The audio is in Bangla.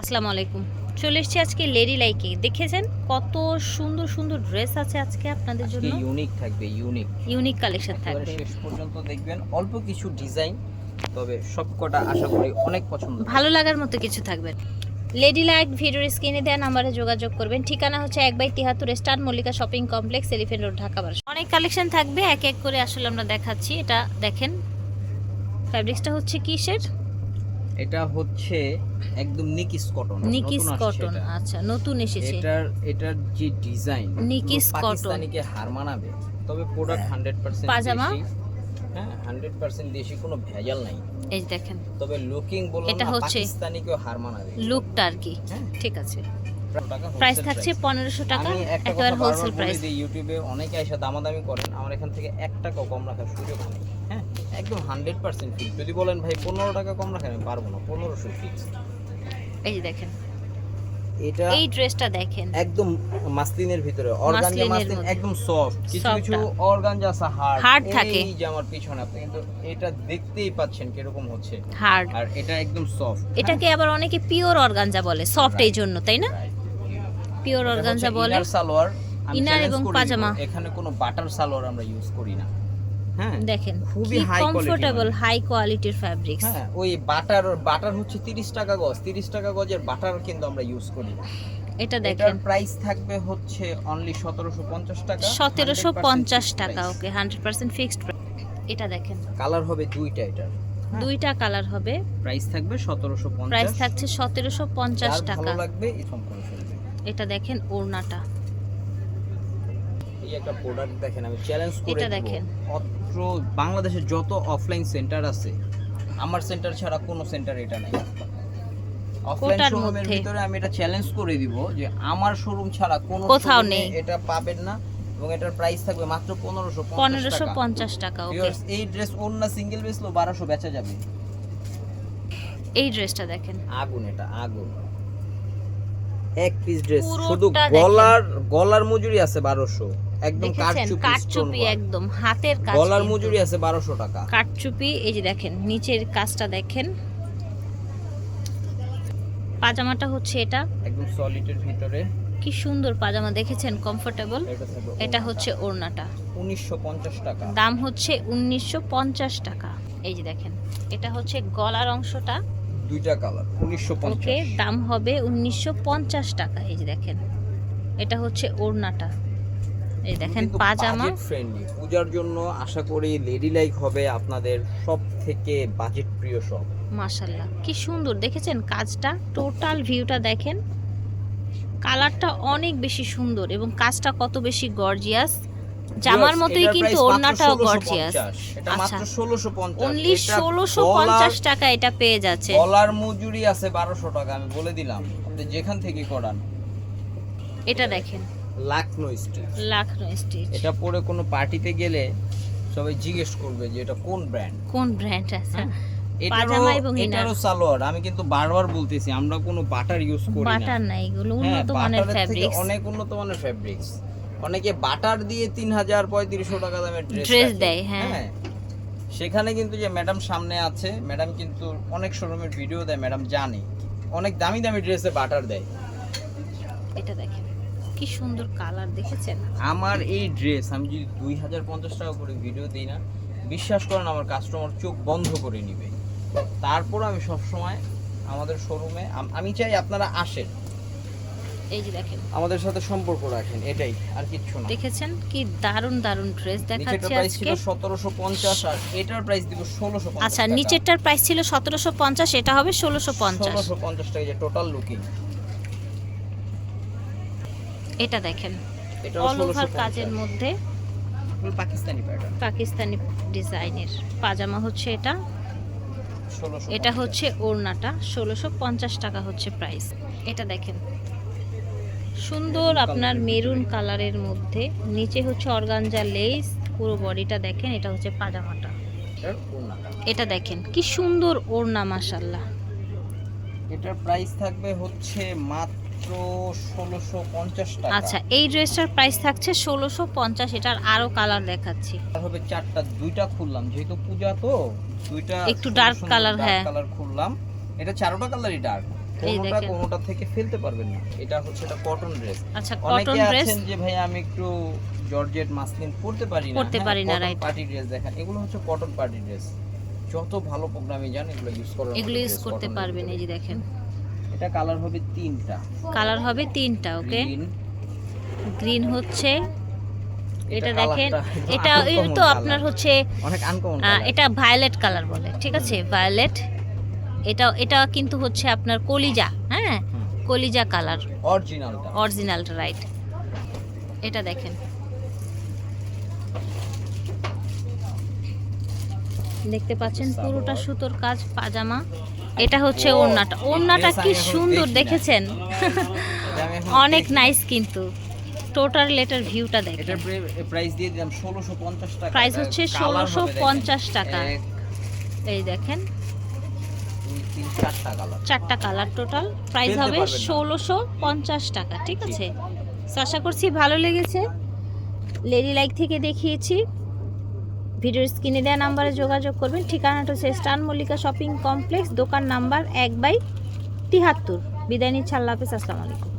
আসসালামু আলাইকুম। চলে এসেছি আজকে লেডি লাইকে দেখেছেন কত সুন্দর সুন্দর ড্রেস আছে আজকে আপনাদের জন্য? ইউনিক থাকবে ইউনিক ইউনিক কালেকশন থাকবে। শেষ পর্যন্ত দেখবেন। অল্প কিছু ডিজাইন তবে সবকটা আশা করি অনেক পছন্দ ভালো লাগার মতো কিছু থাকবে। লেডি লাইক ভিডিওর স্ক্রিনে দেওয়া নাম্বারে যোগাযোগ করবেন। ঠিকানা হচ্ছে এক by তিহাত্তর star Mallika shopping complex elephant road Dhaka বারোশো অনেক কালেকশন থাকবে এক এক করে আসলে আমরা দেখাচ্ছি। এটা দেখেন ফ্যাব্রিক্সটা হচ্ছে কিসের? এটা হচ্ছে একদম নিকিস কটন নিকিস কটন আচ্ছা নতুন এসেছে। এটার এটার যে ডিজাইন নিকিস। পাকিস্তানিকে হার মানাবে তবে প্রোডাক্ট হান্ড্রেড পার্সেন্ট পাজামা? হ্যাঁ হান্ড্রেড পার্সেন্ট দেশি কোনো ভেজাল নাই। এই দেখেন। তবে লুকিং বললাম এটা হচ্ছে- হার মানাবে। লুকটা আর কি। হ্যাঁ। ঠিক আছে। প্রাইস থাকছে। পনেরোশো টাকা একটা একেবারে হোলসেল প্রাইস ইউটিউবে অনেকে এসে দামাদামি করেন আমার এখান থেকে এক টাকাও কম রাখার সুযোগ নেই। হ্যাঁ একদম হান্ড্রেড পার্সেন্ট ফিক্স যদি বলেন ভাই পনেরো টাকা কম রাখেন আমি পারব না পনেরোশো ফিক্স এই যে দেখেন। এটা এই ড্রেসটা দেখেন। একদম মাসলিনের ভিতরে। অর্গানজা মাসলিন একদম সফট কিছু কিছু অর্গানজা আছে হার্ড Hard থাকে। এই যে আমার পিছনে আপনি কিন্তু এটা দেখতেই পাচ্ছেন কীরকম হচ্ছে। হার্ড আর এটা একদম সফট এটাকে আবার অনেকে পিওর অর্গানজা বলে সফট এই জন্য তাই না? পিওর অর্গানজা বলে। সালোয়ার। Inner এবং পাজামা। এখানে কোনো বাটার সালোয়ার আমরা ইউজ করি না। হ্যাঁ দেখেন খুবই quality কমফোর্টেবল। হাই কোয়ালিটির ফ্যাব্রিক্স হ্যাঁ ওই বাটার বাটার হচ্ছে 30 টাকা গজ 30 টাকা গজের বাটার কিন্তু আমরা ইউজ করি না। এটা দেখেন। প্রাইস থাকবে হচ্ছে অনলি 1750 টাকা সতেরোশো পঞ্চাশ টাকা ওকে হান্ড্রেড পার্সেন্ট ফিক্সড এটা দেখেন। কালার হবে দুইটা এটার। দুইটা কালার হবে। প্রাইস থাকবে 1750 প্রাইস থাকছে সতেরোশো পঞ্চাশ যার টাকা। ভালো লাগবে এটা দেখেন ওড়নাটা। এই একটা প্রোডাক্ট দেখেন আমি চ্যালেঞ্জ করে এটা দেখেন। অত্র বাংলাদেশে যত অফলাইন সেন্টার আছে আমার সেন্টার ছাড়া কোনো সেন্টার এটা নাই। অফলাইন কোটার শোরুমের ভিতরে আমি এটা চ্যালেঞ্জ করে দিব যে আমার শোরুম ছাড়া কোনো কোথাও নেই। এটা পাবেন না এবং এটার প্রাইস থাকবে মাত্র পনেরোশো পনেরোশো পঞ্চাশ টাকা এই ড্রেস অন্য সিঙ্গেল বেচলো বারোশো বেচা যাবে। এই ড্রেসটা দেখেন। আগুন এটা আগুন। এক পিস ড্রেস শুধু গলার গলার মজুরি আছে বারোশো। একদম কাঠচুপি একদম হাতের কাজ গলার মজুরি আছে বারোশো টাকা। কাঠচুপি এই যে দেখেন নিচের কাজটা দেখেন। পাজামাটা হচ্ছে এটা। একদম সলিডের ভিতরে। কি সুন্দর পাজামা দেখেছেন? কমফোর্টেবল এটা হচ্ছে ওড়নাটা। উনিশশো পঞ্চাশ টাকা। দাম হচ্ছে উনিশশো পঞ্চাশ টাকা। এই যে দেখেন এটা হচ্ছে গলার অংশটা। দুইটা কালার উনিশশো ওকে দাম হবে উনিশশো পঞ্চাশ টাকা। এই যে দেখেন এটা হচ্ছে ওড়নাটা। এই দেখেন পাজামা। ফ্রেন্ডলি পূজার জন্য আশা করি লেডি লাইক হবে আপনাদের সব থেকে বাজেট প্রিয় মাশাল্লাহ কি সুন্দর। দেখেছেন কাজটা? টোটাল ভিউটা দেখেন। কালারটা অনেক বেশি সুন্দর এবং কাজটা কত বেশি গর্জিয়াস জামার মতোই কিন্তু ওড়নাটাও গর্জিয়াস আচ্ছা। ষোলোশো পঞ্চাশ। অনলি ষোলোশো পঞ্চাশ টাকা এটা পেয়ে যাচ্ছে। মজুরি আছে বারোশো টাকা আমি বলে দিলাম। আপনি যেখান থেকে করান। এটা দেখেন। লাখনো স্টিচ। লাখনো স্টিচ। এটা পরে কোনো পার্টিতে গেলে সবাই জিজ্ঞেস করবে যে এটা কোন ব্র্যান্ড কোন ব্র্যান্ড আছে? পাজামা এবং এটারও সালোয়ার। আমি কিন্তু বারবার বলতেছি আমরা কোনো বাটার ইউজ করি না। বাটার নাই এগুলো হ্যাঁ উন্নত মানের ফ্যাব্রিক্স অনেক উন্নত মানের ফ্যাব্রিক্স অনেকে বাটার দিয়ে তিন হাজার পঁয়ত্রিশশো টাকা দামের ড্রেস দেয়, হ্যাঁ। সেখানে কিন্তু যে ম্যাডাম সামনে আছে ম্যাডাম কিন্তু অনেক শোরুমের ভিডিও দেয় ম্যাডাম জানে। অনেক দামি দামি ড্রেসে বাটার দেয়। এটা দেখেন। কি সুন্দর কালার দেখেছেন? আমার এই ড্রেস আমি যদি দুই হাজার পঞ্চাশ টাকা করে ভিডিও দিই না বিশ্বাস করেন আমার কাস্টমার চোখ বন্ধ করে নিবে। তারপর আমি সব সময় আমাদের শোরুমে আমি চাই আপনারা আসেন। এই যে দেখেন। আমাদের সাথে সম্পর্ক রাখেন এটাই আর কিচ্ছু না। দেখেছেন কি দারুণ দারুণ ড্রেস দেখাচ্ছি প্রাইস ছিল আজকে। সতেরোশো পঞ্চাশ আর এটার প্রাইস দিব ষোলোশো আচ্ছা নিচেরটার প্রাইস ছিল সতেরোশো পঞ্চাশ এটা হবে ষোলোশো পঞ্চাশ। ষোলোশো পঞ্চাশ টাকা যে টোটাল লুকিং এটা দেখেন। অল ওভার কাজের মধ্যে পাকিস্তানি প্যাটার্ন পাকিস্তানি ডিজাইনের। পাজামা হচ্ছে এটা। এটা হচ্ছে ওড়নাটা। ষোলোশো পঞ্চাশ টাকা হচ্ছে প্রাইস এটা দেখেন। সুন্দর আপনার মেরুন কালারের মধ্যে। নিচে হচ্ছে অর্গানজা লেস পুরো বডিটা দেখেন এটা হচ্ছে পাজামাটা। এটা দেখেন কি সুন্দর ওড়না মাসাল্লাহ এটার প্রাইস থাকবে হচ্ছে মাত্র ষোলোশো পঞ্চাশ টাকা। আচ্ছা এই ড্রেসটার প্রাইস থাকছে ষোলোশো পঞ্চাশ এটার আরও কালার দেখাচ্ছি। হবে চারটা দুইটা খুললাম যেহেতু পূজা তো দুইটা একটু color, dark হ্যাঁ। কালার খুললাম। এটা চারোটা কালারই ডার্ক কোনোটা কোনোটা থেকে ফেলতে পারবেন না। এটা হচ্ছে এটা কটন ড্রেস আচ্ছা কটন ড্রেস যে ভাই আমি একটু জর্জেট মাসলিন পরতে পারি না। পরতে পারি না, right. পার্টি ড্রেস দেখেন এগুলো হচ্ছে কটন পার্টি ড্রেস যত ভালো প্রোগ্রামে যান এগুলো ইউজ এগুলো ইউজ করতে পারবেন এই যে দেখেন। এটা কালার হবে তিনটা। কালার হবে তিনটা ওকে গ্রিন হচ্ছে এটা দেখেন এটা তো আপনার হচ্ছে অনেক আনকমন এটা ভায়োলেট কালার বলে ঠিক আছে? ভায়োলেট এটা এটা কিন্তু হচ্ছে আপনার কলিজা হ্যাঁ? কলিজা কালার অরিজিনালটা অরিজিনালটা রাইট এটা দেখেন। দেখতে পাচ্ছেন পুরোটা সুতোর কাজ পাজামা। এটা হচ্ছে ওড়নাটা। ওড়নাটা কি সুন্দর দেখেছেন? এটা অনেক নাইস কিন্তু। টোটাল লেটার ভিউটা দেখেন। এটার প্রাইস দিয়ে দিলাম ষোলোশো পঞ্চাশ টাকা। প্রাইস হচ্ছে colour ষোলোশো হবে দেখেন। পঞ্চাশ টাকা। এই দেখেন। চারটা কালার টোটাল প্রাইস হবে ষোলোশো পঞ্চাশ টাকা ঠিক আছে? আশা করছি ভালো লেগেছে। লেডি লাইক থেকে দেখিয়েছি। ভিডিওর স্ক্রিনে দেওয়া নাম্বারে যোগাযোগ করবেন। ঠিকানাটা হচ্ছে স্টান মল্লিকা শপিং কমপ্লেক্স, দোকান নাম্বার এক বাই তিহাত্তর। বিদায় নিচ্ছে, আল্লাহ হাফিজ, আসসালামু আলাইকুম।